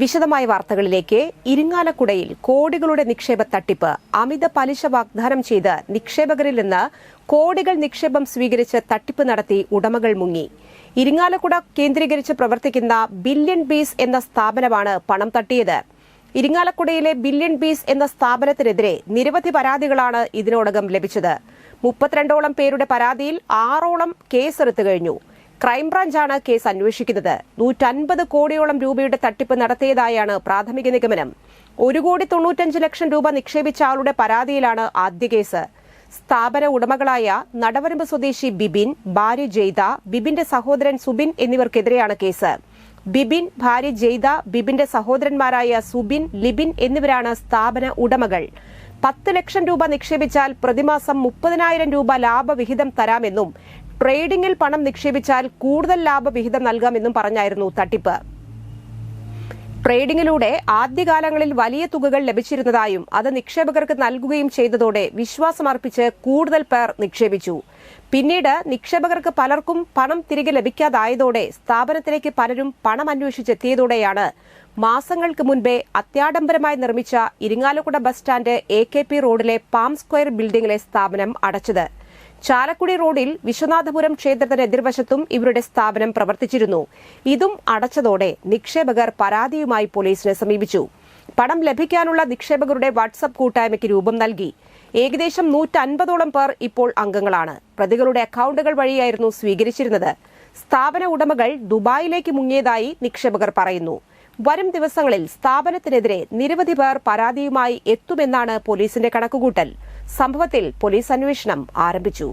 വിശദമായ വാർത്തകളിലേക്ക് ഇരിങ്ങാലക്കുടയിൽ കോടികളുടെ നിക്ഷേപ തട്ടിപ്പ്. അമിത പലിശ വാഗ്ദാനം ചെയ്ത് നിക്ഷേപകരിൽ നിന്ന് കോടികൾ നിക്ഷേപം സ്വീകരിച്ച് തട്ടിപ്പ് നടത്തി ഉടമകൾ മുങ്ങി. ഇരിങ്ങാലക്കുട കേന്ദ്രീകരിച്ച് പ്രവർത്തിക്കുന്ന ബില്യൺ ബീസ് എന്ന സ്ഥാപനമാണ് പണം തട്ടിയത്. ഇരിങ്ങാലക്കുടയിലെ ബില്യൺ ബീസ് എന്ന സ്ഥാപനത്തിനെതിരെ നിരവധി പരാതികളാണ് ഇതിനോടകം ലഭിച്ചത്. മുപ്പത്തിരണ്ടോളം പേരുടെ പരാതിയിൽ ആറോളം കേസെടുത്തു കഴിഞ്ഞു. ക്രൈംബ്രാഞ്ചാണ് കേസ് അന്വേഷിക്കുന്നത്. നൂറ്റൻപത് കോടിയോളം രൂപയുടെ തട്ടിപ്പ് നടത്തിയതായാണ് പ്രാഥമിക നിഗമനം. ഒരു കോടി തൊണ്ണൂറ്റഞ്ച് ലക്ഷം രൂപ നിക്ഷേപിച്ച ആളുടെ പരാതിയിലാണ് ആദ്യ കേസ്. സ്ഥാപന ഉടമകളായ നടവരമ്പ് സ്വദേശി ബിബിൻ ഭാര്യ ജെയ്ത ബിബിന്റെ സഹോദരൻ സുബിൻ എന്നിവർക്കെതിരെയാണ് കേസ്. ബിബിൻ ഭാര്യ ജെയ്ത ബിബിന്റെ സഹോദരന്മാരായ സുബിൻ ലിബിൻ എന്നിവരാണ് സ്ഥാപന ഉടമകൾ. പത്ത് ലക്ഷം രൂപ നിക്ഷേപിച്ചാൽ പ്രതിമാസം മുപ്പതിനായിരം രൂപ ലാഭവിഹിതം തരാമെന്നും ട്രേഡിംഗിൽ പണം നിക്ഷേപിച്ചാൽ കൂടുതൽ ലാഭവിഹിതം നൽകാമെന്നും പറഞ്ഞായിരുന്നു തട്ടിപ്പ്. ട്രേഡിംഗിലൂടെ ആദ്യകാലങ്ങളിൽ വലിയ തുകകൾ ലഭിച്ചിരുന്നതായും അത് നിക്ഷേപകർക്ക് നൽകുകയും ചെയ്തതോടെ വിശ്വാസമർപ്പിച്ച് കൂടുതൽ പേർ നിക്ഷേപിച്ചു. പിന്നീട് നിക്ഷേപകർക്ക് പലർക്കും പണം തിരികെ ലഭിക്കാതായതോടെ സ്ഥാപനത്തിലേക്ക് പലരും പണം അന്വേഷിച്ചെത്തിയതോടെയാണ് മാസങ്ങൾക്ക് മുൻപേ അത്യാഡംബരമായി നിർമ്മിച്ച Irinjalakuda bus stand A K P റോഡിലെ പാം സ്ക്വയർ ബിൽഡിംഗിലെ സ്ഥാപനം അടച്ചത്. ചാലക്കുടി റോഡിൽ വിശ്വനാഥപുരം ക്ഷേത്രത്തിന് എതിർവശത്തും ഇവരുടെ സ്ഥാപനം പ്രവർത്തിച്ചിരുന്നു. ഇതും അടച്ചതോടെ നിക്ഷേപകർ പരാതിയുമായി പോലീസിനെ സമീപിച്ചു. പണം ലഭിക്കാനുള്ള നിക്ഷേപകരുടെ വാട്സപ്പ് കൂട്ടായ്മയ്ക്ക് രൂപം നൽകി. ഏകദേശം നൂറ്റൻപതോളം പേർ ഇപ്പോൾ അംഗങ്ങളാണ്. പ്രതികളുടെ അക്കൗണ്ടുകൾ വഴിയായിരുന്നു സ്വീകരിച്ചിരുന്നത്. സ്ഥാപന ഉടമകൾ ദുബായിലേക്ക് മുങ്ങിയതായി നിക്ഷേപകർ പറയുന്നു. വരും ദിവസങ്ങളിൽ സ്ഥാപനത്തിനെതിരെ നിരവധി പേർ പരാതിയുമായി എത്തുമെന്നാണ് പോലീസിന്റെ കണക്കുകൂട്ടൽ. സംഭവത്തിൽ പോലീസ് അന്വേഷണം ആരംഭിച്ചു.